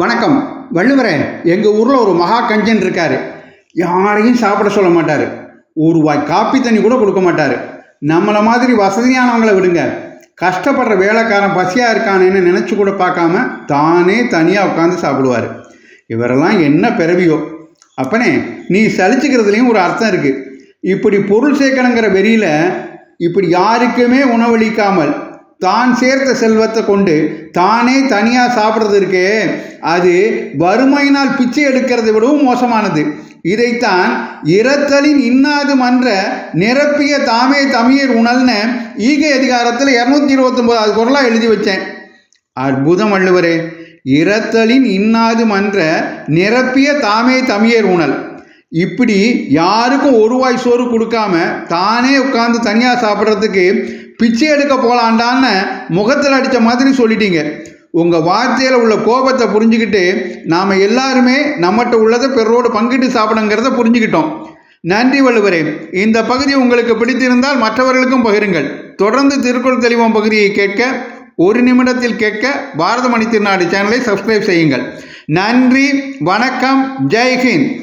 வணக்கம். வள்ளுவரே எங்கள் ஊரில் ஒரு மகா கஞ்சன் இருக்கார். யாரையும் சாப்பிட சொல்ல மாட்டார். ஒரு வாய் காப்பி தண்ணி கூட கொடுக்க மாட்டார். நம்மளை மாதிரி வசதியானவங்களை விடுங்க. கஷ்டப்படுற வேலைக்காரன் பசியாக இருக்கானேன்னு நினச்சி கூட பார்க்காம தானே தனியாக உட்காந்து சாப்பிடுவார். இவரெல்லாம் என்ன பிறவியோ. அப்பனே நீ சலிச்சுக்கிறதுலேயும் ஒரு அர்த்தம் இருக்குது இப்படி பொருள் சேர்க்கணுங்கிற வெறியில் இப்படி யாருக்குமே உணவளிக்காமல் தான் சேர்த்த செல்வத்தை கொண்டு தானே தனியாக சாப்பிட்றது இருக்கே. அது வறுமையினால் பிச்சை எடுக்கிறதை விடவும் மோசமானது. இதைத்தான் இரத்தலின் இன்னாது மன்ற நிரப்பிய தாமே தமிழர் உணல்னு ஈகை அதிகாரத்தில் இரநூத்தி இருபத்தொம்போதாவது குரலாக எழுதி வச்சேன். அற்புதம் வள்ளுவரே. இரத்தலின் இன்னாது மன்ற நிரப்பிய தாமே தமிழர் உணல் இப்படி யாருக்கும் ஒரு வாய் சோறு கொடுக்காம தானே உட்காந்து தனியாக சாப்பிட்றதுக்கு பிச்சை எடுக்க போகலாண்டான்னு முகத்தில் அடித்த மாதிரி சொல்லிட்டீங்க. உங்கள் வார்த்தையில் உள்ள கோபத்தை புரிஞ்சுக்கிட்டு நாம் எல்லாருமே நம்மகிட்ட உள்ளதை பிறரோடு பங்கிட்டு சாப்பிடுங்கிறத புரிஞ்சுக்கிட்டோம். நன்றி வள்ளுவரே. இந்த பகுதி உங்களுக்கு பிடித்திருந்தால் மற்றவர்களுக்கும் பகிருங்கள். தொடர்ந்து திருக்குறள் தெளிவம் பகுதியை கேட்க ஒரு நிமிடத்தில் கேட்க பாரத மணி திருநாடு சேனலை சப்ஸ்கிரைப் செய்யுங்கள். நன்றி வணக்கம் ஜெய்ஹிந்த்.